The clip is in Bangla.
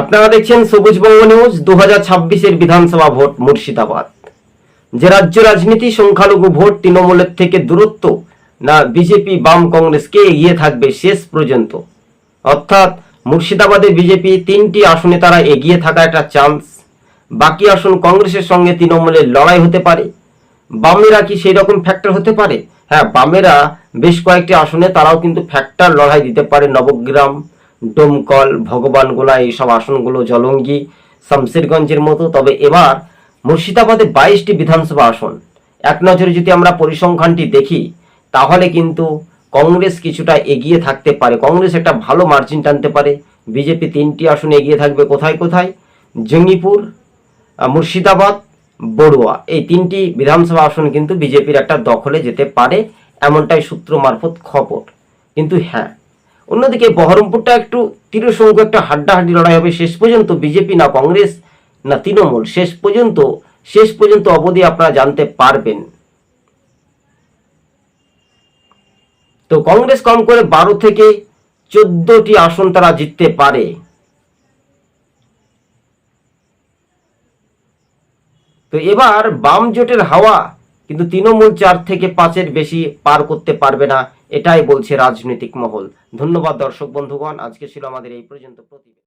আপনারা দেখছেন সবুজবঙ্গ নিউজ দু হাজার ছাব্বিশের বিধানসভা ভোট, মুর্শিদাবাদ। যে রাজ্য রাজনীতি সংখ্যালঘু ভোট তৃণমূলের থেকে দূরত্ব না বিজেপি বাম কংগ্রেসকে এগিয়ে থাকবে শেষ পর্যন্ত। অর্থাৎ মুর্শিদাবাদে বিজেপি তিনটি আসনে তারা এগিয়ে থাকা একটা চান্স বাকি আসন কংগ্রেসের সঙ্গে তৃণমূলের লড়াই হতে পারে। বামেরা কি সেই রকম ফ্যাক্টর হতে পারে? হ্যাঁ বামেরা বেশ কয়েকটি আসনে তারাও কিন্তু ফ্যাক্টর লড়াই দিতে পারে নবগ্রাম ডোমকল ভগবানগোলা এইসব আসনগুলো জলঙ্গি শামশেরগঞ্জের মতো। তবে এবার মুর্শিদাবাদে বাইশটি বিধানসভা আসন। এক নজরে যদি আমরা পরিসংখ্যানটি দেখি, তাহলে কিন্তু কংগ্রেস কিছুটা এগিয়ে থাকতে পারে। কংগ্রেস একটা ভালো মার্জিন টানতে পারে। বিজেপি তিনটি আসনে এগিয়ে থাকবে কোথায় কোথায়? জঙ্গিপুর মুর্শিদাবাদ, বড়ুয়া। এই তিনটি বিধানসভা আসন কিন্তু বিজেপির একটা দখলে যেতে পারে, এমনটাই সূত্র মারফত খবর। কিন্তু হ্যাঁ অন্যদিকে বহরমপুরটা একটু তীরসঙ্গ একটা হাড্ডাহাড্ডি লড়াই হবে। শেষ পর্যন্ত বিজেপি না কংগ্রেস না তৃণমূল। শেষ পর্যন্ত শেষ পর্যন্ত অবধি আপনারা জানতে পারবেন। তো কংগ্রেস কম করে বারো থেকে চোদ্দটি আসন তারা জিততে পারে। তো এবার বাম জোটের হাওয়া কিন্তু তৃণমূল চার থেকে পাঁচের বেশি পার করতে পারবে না। এটাই বলছে রাজনৈতিক মহল। ধন্যবাদ দর্শক বন্ধুগণ আজকে ছিল আমাদের এই পর্যন্ত প্রতিবেদন।